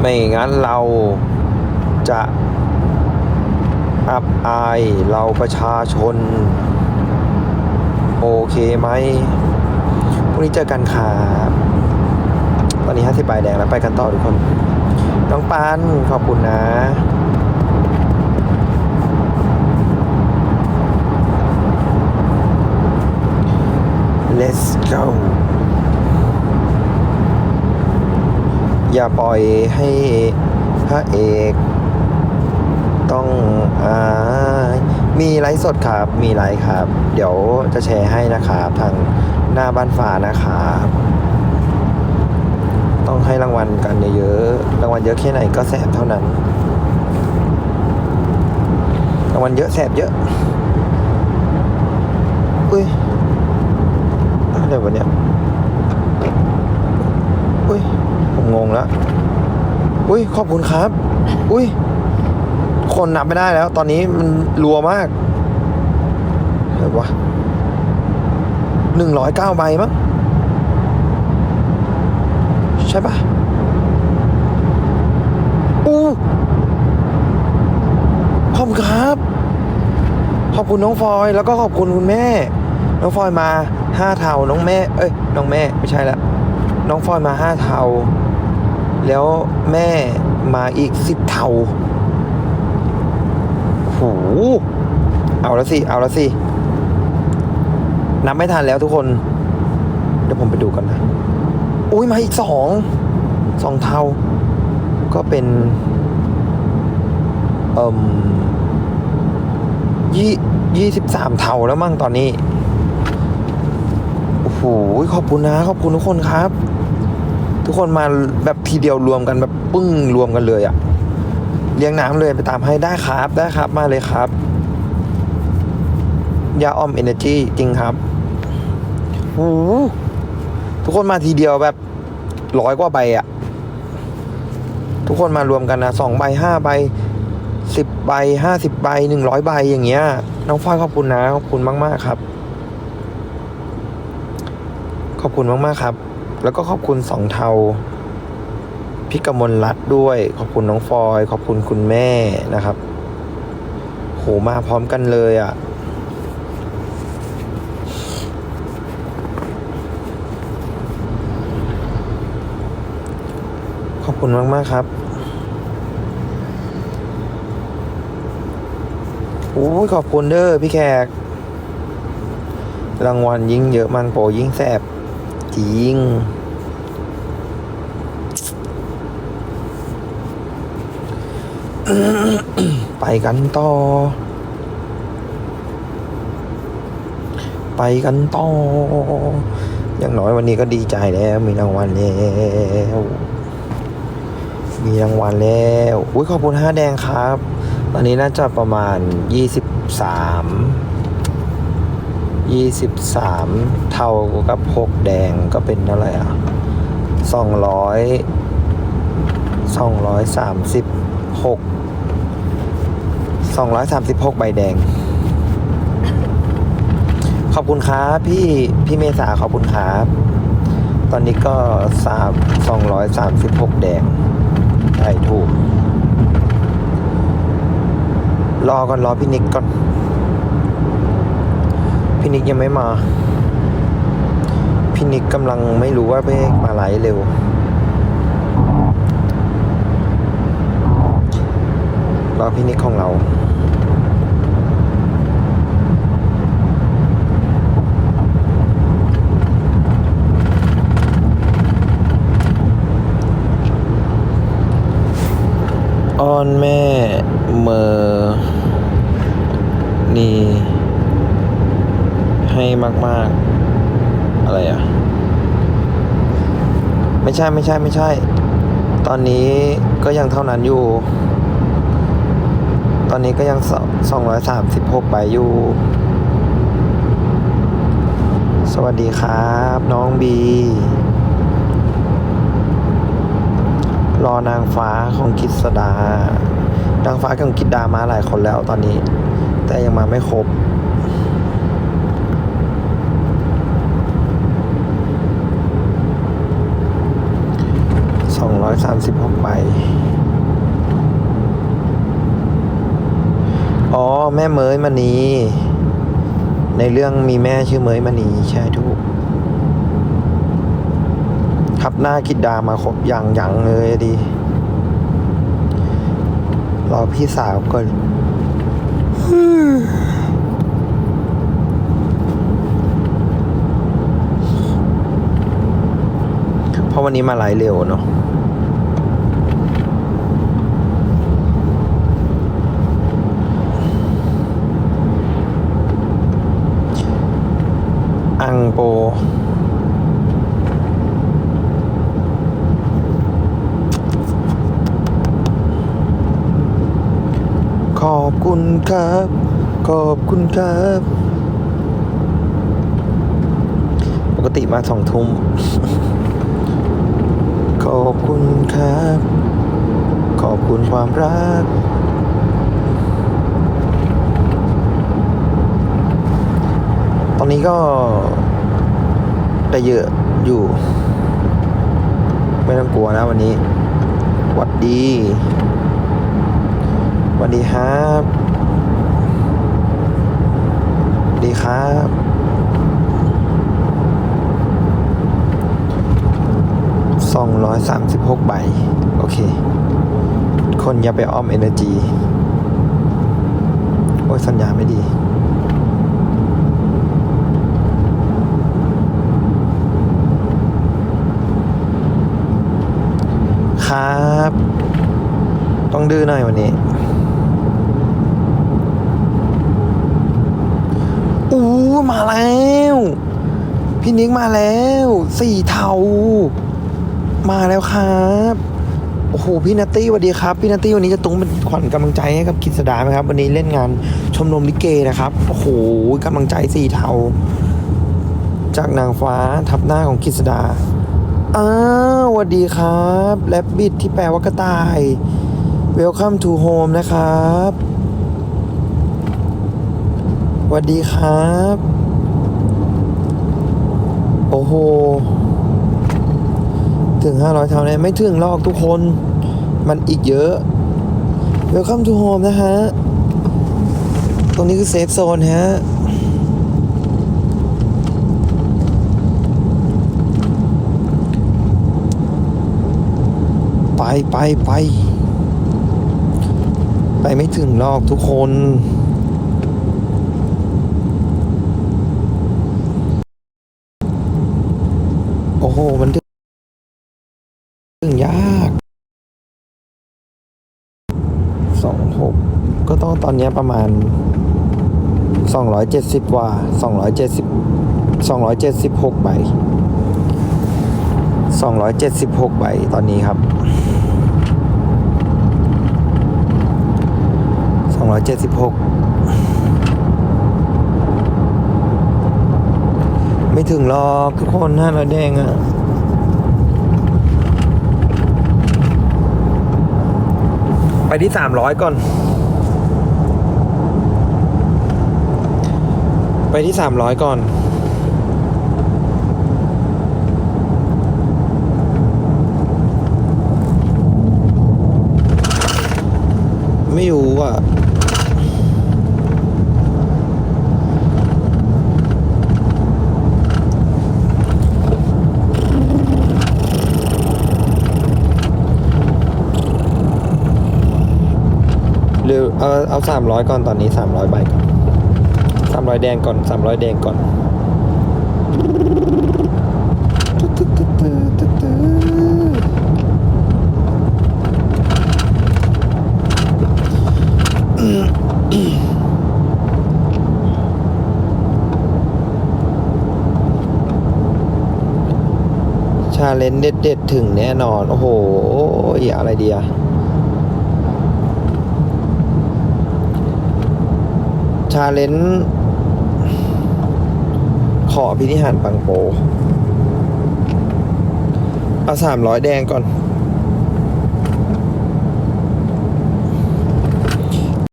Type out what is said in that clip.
ไม่งั้นเราจะอับอายเราประชาชน โอเคไหมพรุ่งนี้เจอกันครับตอนนี้50ใบแดงแล้วไปกันต่อทุกคน น้องปันขอบคุณนะ let's go อย่าปล่อยให้พระเอก ต้องอายมีไลฟ์สดครับ มีไลฟ์ครับ เดี๋ยวจะแชร์ให้นะครับทางหน้าบ้านฟ้านะครับ ต้องให้รางวัลกันเยอะๆ รางวัลเยอะแค่ไหนก็แสบเท่านั้น รางวัลเยอะแสบเยอะ อุ้ย อะไรวะเนี่ย อุ้ย ผมงงแล้ว อุ้ย ขอบคุณครับ อุ้ย คนนับไม่ได้แล้ว ตอนนี้มันรัวมากเห็นวะหนึ่งร้อยเก้าใบมั้ง ใช่ปะอู้ขอบคุณครับ ขอบคุณน้องฟอยแล้วก็ขอบคุณคุณแม่ น้องฟอยมาห้าเท่าน้องแม่ เอ้ย น้องแม่ไม่ใช่ละ น้องฟอยมาห้าเท่า แล้วแม่มาอีกสิบเท่าโหเอาแล้วสิ เอาแล้วสิ นับไม่ทันแล้วทุกคน เดี๋ยวผมไปดูกันนะ อุ้ยมาอีกสอง สองเท่า ก็เป็นเอ่มยี่ยี่สิบสามเท่าแล้วมั่งตอนนี้ โอ้โห ขอบคุณนะ ขอบคุณทุกคนครับ ทุกคนมาแบบทีเดียวรวมกันแบบปึ้งรวมกันเลยอะเลี้ยงน้ำเลยไปตามให้ได้ครับได้ครับมาเลยครับ ยาออมเอเนจีจริงครับโอ้ทุกคนมาทีเดียวแบบร้อยกว่าใบอะทุกคนมารวมกันนะสองใบห้าใบสิบใบห้าสิบใบหนึ่งร้อยใบอย่างเงี้ย น้องฝ้ายขอบคุณนะ ขอบคุณมากๆครับ ขอบคุณมากๆครับ แล้วก็ขอบคุณสองเทาพี่กมลรัตด้วย ขอบคุณน้องฟอย ขอบคุณคุณแม่นะครับโหมาพร้อมกันเลยอะ่ะ ขอบคุณมากมากครับโอ้ยขอบคุณเด้อพี่แขก รางวัลยิ่งเยอะมันโปยิ่งแสบจริง ไปกันต่อ ไปกันต่อ อย่างน้อยวันนี้ก็ดีใจแล้ว มีรางวัลแล้วมีรางวัลแล้วอุ้ยขอบคุณห้าแดงครับ ตอนนี้น่าจะประมาณยี่สิบสามยี่สิบสามเท่ากับหกแดงก็เป็นเท่าไหร่อะสองร้อยสองร้อยสามสิบ หกสองร้อยสามสิบหกใบแดง ขอบคุณครับพี่พี่เมษาขอบคุณครับ ตอนนี้ก็สามสองร้อยสามสิบหกแดงใช่ถูก รอก่อนรอพี่นิกก่อน พี่นิกยังไม่มา พี่นิกกำลังไม่รู้ว่าพี่มาไลฟ์เร็ว รอพี่นิกของเราอ้อนแม่เมอนีให้มาก ๆ อะไรอะ ไม่ใช่ไม่ใช่ไม่ใช่ ตอนนี้ก็ยังเท่านั้นอยู่ อนนี้ก็ยัง 236 ใบอยู่ สวัสดีครับ น้องบี รอนางฟ้าของกิษดานางฟ้าของกิษดามาหลายคนแล้วตอนนี้ แต่ยังมาไม่ครบ ส อยสามสิบหกใบ อ๋อ แม่เมยมณีในเรื่องมีแม่ชื่อเมยมณีใช่ถูกครับหน้าคิดดามาครบอย่างอย่างเลยดี รอพี่สาวก่อนเพราะวันนี้มาไลเร็วเนาะ โปขอบคุณครับ ขอบคุณครับ ปกติมาสองทุ่ม ขอบคุณครับ ขอบคุณความรักตอนนี้ก็ ได้เยอะอยู่ ไม่ต้องกลัวนะวันนี้วัดดีวัดดีครับดีครับสองร้อยสามสิบหกใบ โอเค คนอย่าไปอ้อมเอเนอร์จีโอ้ยสัญญาไม่ดี ครับ ต้องดื้อหน่อยวันนี้อู้มาแล้ว พี่นิกมาแล้วสี่เทา มาแล้วครับ โอ้โห พี่นัตตี้สวัสดีครับ พี่นัตตี้วันนี้จะตุ้งเป็นขวัญกำลังใจให้กับกิจสดาไหมครับ วันนี้เล่นงานชมรมลิเกนะครับ โอ้โหกำลังใจสี่เทา จากนางฟ้าทับหน้าของกิจสดา อ้าวสวัสดีครับแลบบิดที่แปลว่ากระต่าย Welcome to home นะครับสวัสดีครับ โอ้โห ถึง 500เท่านี้ไม่ถึงหรอกทุกคน มันอีกเยอะ Welcome to home นะฮะ ตรงนี้คือเซฟโซนฮะ ไปไปไป ไปไม่ถึงหรอกทุกคนโอ้โห มันถึงยากสองหกก็ต้องตอนนี้ประมาณสองร้อยเจ็ดสิบกว่าสองร้อยเจ็ดสิบสองร้อยเจ็ดสิบหกใบสองร้อยเจ็ดสิบหกใบตอนนี้ครับ สองร้อยเจ็ดสิบหกไม่ถึงหรอกทุกคนห้าร้อยแดงอะไปที่สามร้อยก่อน ไปที่สามร้อยก่อนไม่รู้อะ หรือ เอาเอาสามร้อยก่อนตอนนี้สามร้อยใบก่อนสามร้อยแดงก่อนสามร้อยแดงก่อนชาเลนเด็ดๆถึงแน่นอน โอ้โหอะไรเดีอ ชาเลนจ์ขอพินิหารปังโปเอาสามร้อยแดงก่อน